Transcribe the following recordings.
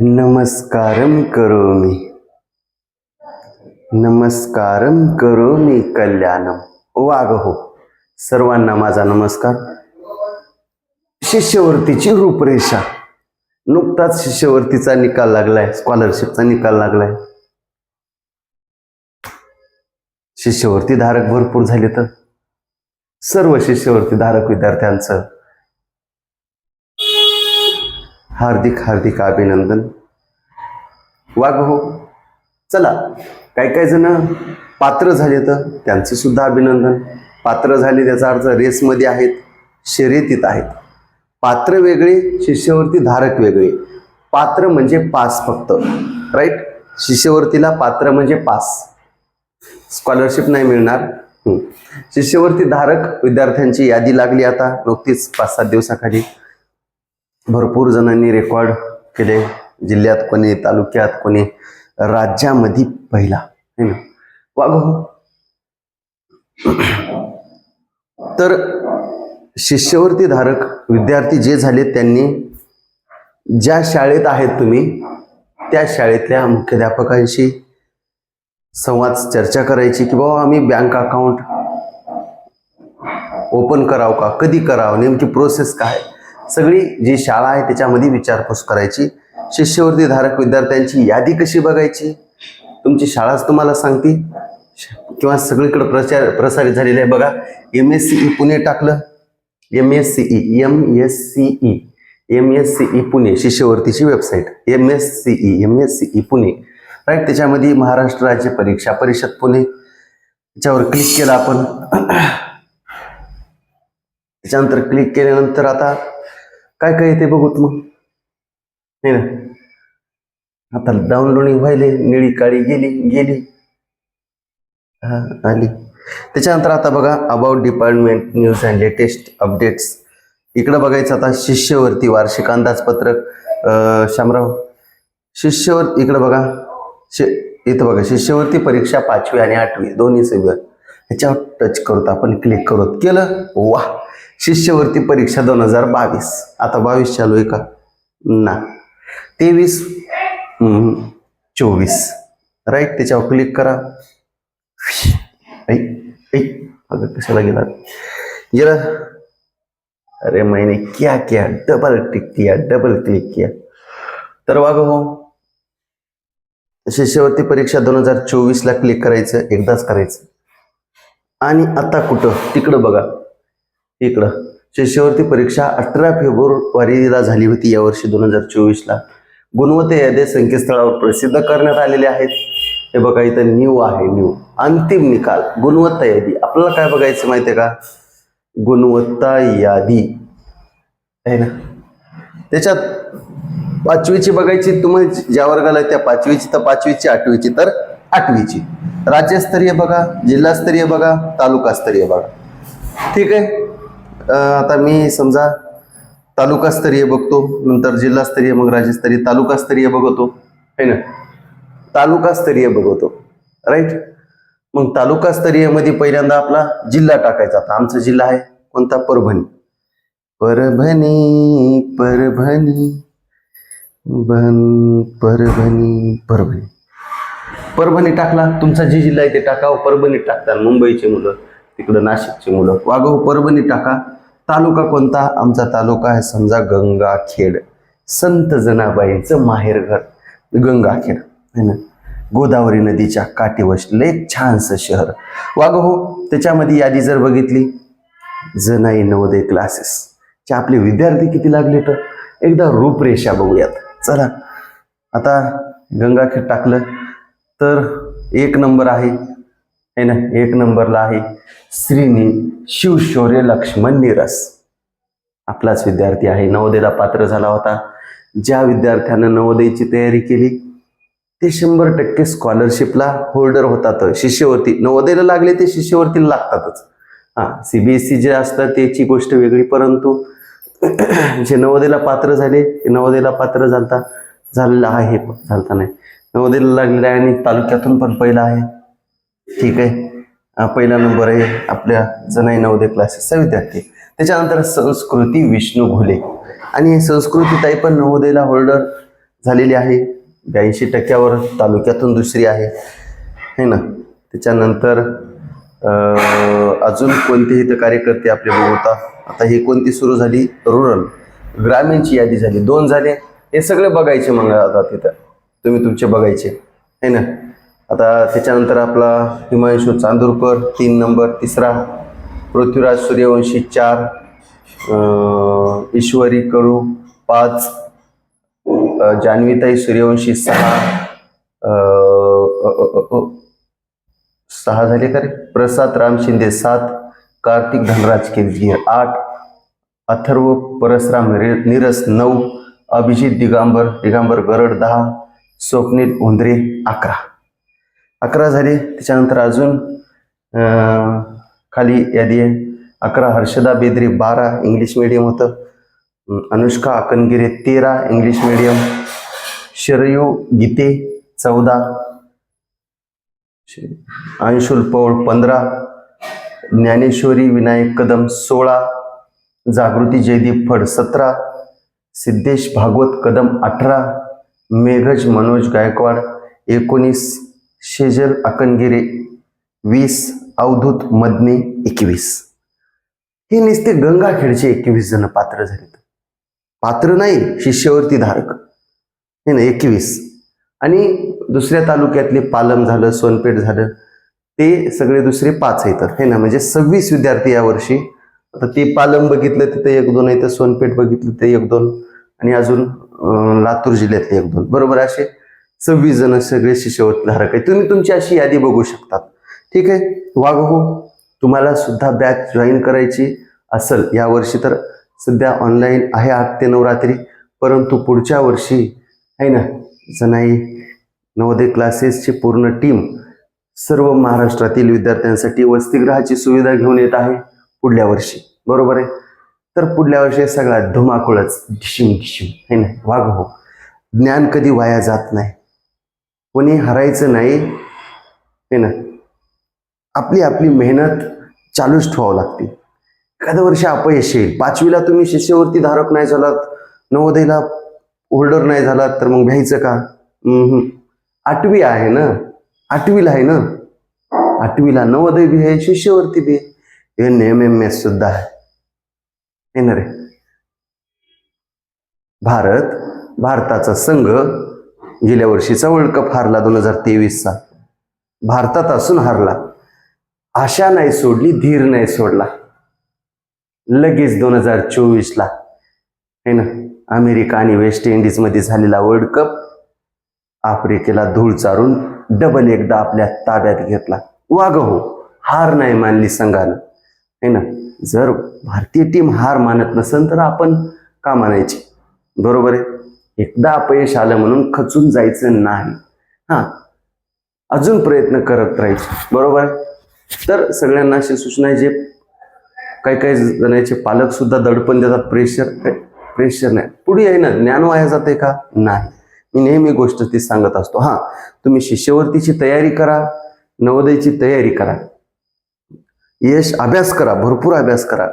नमस्कारम करोमि। नमस्कारम करोमि कल्याणम वाघ हो सर्वांना माझा नमस्कार. शिष्यवृत्तीची रूपरेषा. नुकताच शिष्यवृत्तीचा निकाल लागलाय स्कॉलरशिपचा निकाल लागलाय. शिष्यवृत्ती धारक भरपूर झाले तर. सर्व शिष्यवृत्ती धारक विद्यार्थ्यांचं हार्दिक हार्दिक अभिनंदन. वाघ हो चला. काही काही जण पात्र झाले तर त्यांचं सुद्धा अभिनंदन. पात्र झाले त्याचा अर्थ रेसमध्ये आहेत शर्यतीत आहेत. पात्र वेगळे शिष्यवृत्ती धारक वेगळे. पात्र म्हणजे पास फक्त राईट शिष्यवृत्तीला पात्र म्हणजे पास. स्कॉलरशिप नाही मिळणार. शिष्यवृत्ती धारक विद्यार्थ्यांची यादी लागली आता. नुकतीच पाच सात दिवसाखाली. भरपूर जणांनी रेकॉर्ड केले. जिल्ह्यात कोणी तालुक्यात कोणी राज्यामध्ये पहिला. है ना? वाघ हो. तर शिष्यवृत्ती धारक विद्यार्थी जे झाले त्यांनी ज्या शाळेत आहेत तुम्ही त्या शाळेतल्या मुख्याध्यापकांशी संवाद चर्चा करायची की बाबा आम्ही बँक अकाउंट ओपन करावं का? कधी करावं? नेमकी प्रोसेस काय? सगळी जी शाळा आहे त्याच्यामध्ये विचारपूस करायची. शिष्यवृत्ती धारक विद्यार्थ्यांची यादी कशी बघायची? तुमची शाळाच तुम्हाला सांगते किंवा सगळीकडे प्रचार प्रसारित झालेले आहे. बघा M S C E Pune टाकलं. M S C E M S C E M S C E Pune शिष्यवृत्तीची website M S C E M S C E Pune. Right त्याच्यामध्ये महाराष्ट्र राज्य परीक्षा परिषद पुणे. त्याच्यावर क्लिक केलं आपण. त्याच्यानंतर क्लिक केल्यानंतर आता काय काय येते बघूत मग. हे ना. आता डाउनलोडिंग व्हायले निळी काळी गेली गेली. हा आली. त्याच्यानंतर आता बघा about department news and latest updates इकडं बघायचं आता शिष्यवृत्ती वार्षिक अंदाजपत्रक शामराव. शिष्यवर इकडं बघा. शि इथं बघा. शिष्यवृत्ती परीक्षा पाचवी आणि आठवी दोन्ही सेव्हर ह्याच्यावर टच करत आपण क्लिक करत. केलं? वा शिष्यवृत्ती परीक्षा दोन हजार बावीस. आता बावीस चालू आहे का? ना. तेवीस. चोवीस. राईट त्याच्यावर क्लिक करा. ऐ ऐ अगं कशाला गेला? गेला. अरे मैंने क्या किया? डबल टिक किया डबल क्लिक किया. तर वागं हो. शिष्यवृत्ती परीक्षा दोन हजार चोवीसला क्लिक करायचं एकदाच करायचं. आणि आता कुठं? तिकडं बघा. इकडं. शिष्यवृत्ती परीक्षा अठरा फेब्रुवारीला झाली होती यावर्षी दोन हजार चोवीसला. गुणवत्ता यादी संकेतस्थळावर प्रसिद्ध करण्यात आलेले आहेत. हे बघा इथं न्यू आहे न्यू. अंतिम निकाल गुणवत्ता यादी. आपल्याला काय बघायचं माहिती आहे का? गुणवत्ता यादी. आहे ना? त्याच्यात पाचवीची बघायची तुम्ही ज्या वर्गाला त्या पाचवीची तर पाचवीची आठवीची तर आठवीची. राज्यस्तरीय बघा जिल्हास्तरीय बघा तालुकास्तरीय बघा. ठीक आहे? आता मी समजा तालुकास्तरीय बघतो नंतर जिल्हास्तरीय मग राज्यस्तरीय तालुकास्तरीय बघतो है ना? तालुकास्तरीय बघतो राईट मग तालुकास्तरीयमध्ये पहिल्यांदा आपला जिल्हा टाकायचा. आता आमचा जिल्हा आहे कोणता? परभणी. परभणी परभणी बन परभणी परभणी. परभणी टाकला तुमचा जे जिल्हा आहे ते टाकावं परभणी टाकतात मुंबईचे मुलं तिकडं नाशिकचे मुलं. वागव परभणी टाका. तालुका कोणता? आमचा तालुका आहे समजा गंगाखेड. संत जनाबाईंचं माहेरघर गंगाखेड. है ना? गोदावरी नदीच्या काठी वसलेलं एक छानसं शहर. वाग हो त्याच्यामध्ये यादी जर बघितली? जनाई नवोदय क्लासेस चे आपले विद्यार्थी किती लागले तर? एकदा रूपरेषा बघूयात. चला. आता गंगाखेड टाकलं. तर एक नंबर आहे. आहे ना? एक नंबरला आहे. श्रीनी शिवशौर्य लक्ष्मण निरस. आपलाच विद्यार्थी आहे. नवोदयला पात्र झाला होता. ज्या विद्यार्थ्यानं नवोदयची तयारी केली ते शंभर टक्के स्कॉलरशिपला होल्डर होतात. शिष्यवृत्ती नवोदयला लागले ते शिष्यवृत्तीला लागतातच. हां सीबीएसई जे असतात त्याची गोष्ट वेगळी. परंतु जे नवोदयला पात्र झाले ते नवोदयला पात्र झालता झालेलं आहे. झालता नाही. नवोदयला लागलेलं आहे आणि तालुक्यातून पण पहिलं आहे. ठीक आहे. पहिला नंबर आहे आपल्या जनाई नवोदय क्लासेसचा विद्यार्थी त्याच्यानंतर संस्कृती विष्णू घोले. आणि संस्कृती ताई पण नवोदयला होल्डर झालेली आहे. ब्याऐंशी टक्क्यावर तालुक्यातून दुसरी आहे. है ना? त्याच्यानंतर अजून कोणते इथं कार्यकर्ते आपले होता आता ही कोणती सुरू झाली? रुरल. ग्रामीणची यादी झाली. दोन झाले. हे सगळे बघायचे मग आता तिथं तुम्ही तुमचे बघायचे. है ना? आता त्याच्यानंतर आपला हिमांशू चांदूरकर तीन नंबर तिसरा. पृथ्वीराज सूर्यवंशी चार. ईश्वरी कडू पाच. जान्हवीताई सूर्यवंशी सहा. सहा झाले का रे? प्रसाद राम शिंदे सात. कार्तिक धनराज केजगीर आठ. अथर्व परसराम रे- निरस नऊ. अभिजित दिगांबर दिगांबर गरड दहा. स्वप्नील उंदरे अकरा. अकरा झाली त्याच्यानंतर अजून खाली यादी आहे. अकरा हर्षदा बेदरे बारा इंग्लिश मिडियम होतं. अनुष्का अकनगिरे तेरा इंग्लिश मिडियम शरयू गीते चौदा. श- अंशुल पौळ पंधरा. ज्ञानेश्वरी विनायक कदम सोळा. जागृती जयदीप फड सतरा. सिद्धेश भागवत कदम अठरा. मेघज मनोज गायकवाड एकोणीस. शेजल अकनगिरे वीस अवधूत मदने एकवीस. हे नुसते गंगाखेडचे एकवीस जण पात्र झालेत. पात्र नाही शिष्यवृत्ती धारक. हे ना एकवीस. आणि दुसऱ्या तालुक्यातले पालम झालं सोनपेठ झालं ते सगळे दुसरे पाच येतात हे ना म्हणजे सव्वीस विद्यार्थी यावर्षी आता ते पालम बघितलं तिथं एक दोन येतं सोनपेठ बघितलं ते एक दोन. आणि अजून लातूर जिल्ह्यातले एक दोन. बरोबर असे? सव्वीस जण सगळे शिष्यवतधारक आहे तुम्ही तुमची अशी यादी बघू शकतात. ठीक आहे? वाघ हो. तुम्हाला सुद्धा बॅच जॉईन करायची असेल. यावर्षी तर सध्या ऑनलाईन आहे आठ ते नवरात्री परंतु पुढच्या वर्षी आहे ना? जनाई नवोदय क्लासेसची पूर्ण टीम सर्व महाराष्ट्रातील विद्यार्थ्यांसाठी वसतिगृहाची सुविधा घेऊन येत आहे पुढल्या वर्षी. बरोबर आहे? तर पुढल्या वर्षी सगळा धुमाकूळच डिशिम डिशिम है ना? वाघ हो. ज्ञान कधी वाया जात नाही. कोणी हरायचं नाही हे ना? आपली आपली मेहनत चालूच ठेवावं लागते. एखाद्या वर्षी अपयश येईल. पाचवीला तुम्ही शिष्यवृत्ती धारक नाही झालात नवोदयला होल्डर नाही झालात तर मग घ्यायचं का? आठवी आहे ना? आठवीला आहे ना? आठवीला नवोदय बी आहे शिष्यवृत्ती बी आहे. एन एम एम एस सुद्धा आहे. येणार आहे भारत भारताचा संघ गेल्या वर्षीचा वर्ल्ड कप हारला दोन हजार तेवीसचा. भारतात असून हारला. आशा नाही सोडली धीर नाही सोडला. लगेच दोन हजार चोवीसला. है ना? अमेरिका आणि वेस्ट इंडिजमध्ये झालेला वर्ल्ड कप आफ्रिकेला धूळ चारून डबल एकदा आपल्या ताब्यात घेतला. वाग हो हार नाही मानली संघानं. है ना? जर भारतीय टीम हार मानत नसेल तर आपण का मानायची बरोबर आहे? एकदा अपयश आलं म्हणून खचून जायचं नाही. हां अजून प्रयत्न करत राहायचे. बरोबर? तर सगळ्यांना अशी सूचना आहे जे काही काही जणांचे पालक सुद्धा दडपण देतात प्रेशर प्रेशर नाही. पुढे आहे ना ज्ञान वाया जाते का? नाही. मी नेहमी गोष्ट ती सांगत असतो. हां तुम्ही शिष्यवृत्तीची तयारी करा नवोदयची तयारी करा. यश अभ्यास करा भरपूर अभ्यास करा.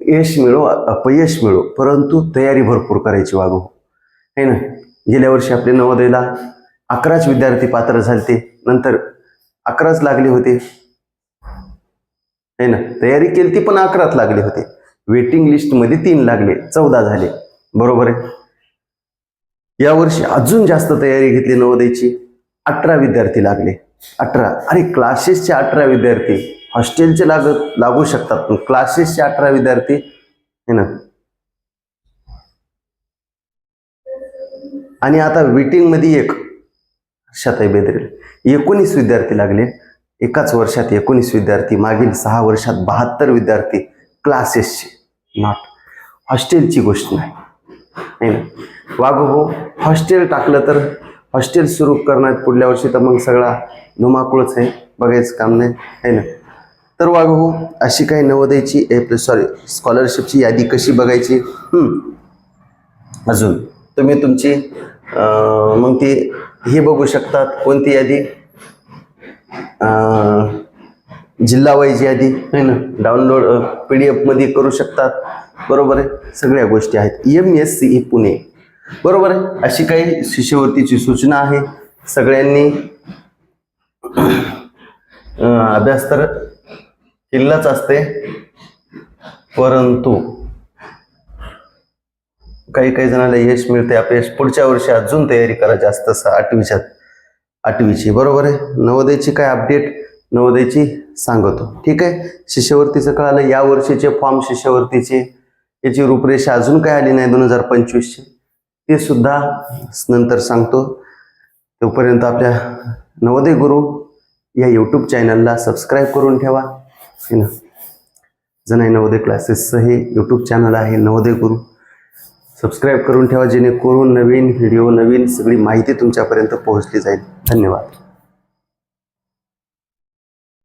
यश मिळो अपयश मिळो परंतु तयारी भरपूर करायची वागू है ना? गेल्या वर्षी आपले नवोदयला अकराच विद्यार्थी पात्र झालते. नंतर अकराच लागले होते. है ना? तयारी केली ती पण अकराच लागले होते. वेटिंग लिस्टमध्ये तीन लागले. चौदा झाले. बरोबर आहे? यावर्षी अजून जास्त तयारी घेतली नवोदयची. अठरा विद्यार्थी लागले. अठरा. अरे क्लासेसचे अठरा विद्यार्थी. हॉस्टेलचे लागत लागू शकतात पण क्लासेसचे अठरा विद्यार्थी है ना? आणि आता विटिंगमध्ये एक शताई बेदरेल. एकोणीस विद्यार्थी लागले. एकाच वर्षात एकोणीस विद्यार्थी मागील सहा वर्षात बहात्तर विद्यार्थी क्लासेसचे नॉट हॉस्टेलची गोष्ट नाही. है ना? वाघो हो हॉस्टेल टाकलं तर हॉस्टेल सुरू करणार पुढल्या वर्षी तर मग सगळा धुमाकूळच आहे. बघायचं काम नाही. है ना? तर वाघ हो अशी काही नवोदयची सॉरी स्कॉलरशिपची यादी कशी बघायची? अजून. तुम्ही तुमची मग ती ही बघू शकतात कोणती यादी? जिल्हा वाईज यादी आहे ना? डाउनलोड पी डी एफमध्ये करू शकतात. बरोबर आहे? सगळ्या गोष्टी आहेत. M S C Pune. बरोबर आहे? अशी काही शिष्यवृत्तीची सूचना आहे. सगळ्यांनी अभ्यास तर केलेलाच असते. परंतु काही काही जणांना यश मिळते अपयश पुढच्या वर्षी अजून तयारी करा जास्त स- आठवीच्या आठवीची. बरोबर आहे? नवोदयची काय अपडेट नवोदयची सांगतो. ठीक आहे? शिष्यवृत्तीचं कळालं. या वर्षीचे फॉर्म शिष्यवृत्तीचे. याची रूपरेषा अजून काय आली नाही दोन हजार पंचवीसची? ते सुद्धा नंतर सांगतो. तोपर्यंत आपल्या नवोदय गुरु या यूट्यूब चॅनलला सबस्क्राईब करून ठेवा. है ना? जनाई नवोदय क्लासेसचं हे यूट्यूब चॅनल आहे नवोदय गुरु. सबस्क्राईब करून ठेवा जेणेकरून नवीन व्हिडिओ नवीन सगळी माहिती तुमच्यापर्यंत पोहोचली जाईल. धन्यवाद.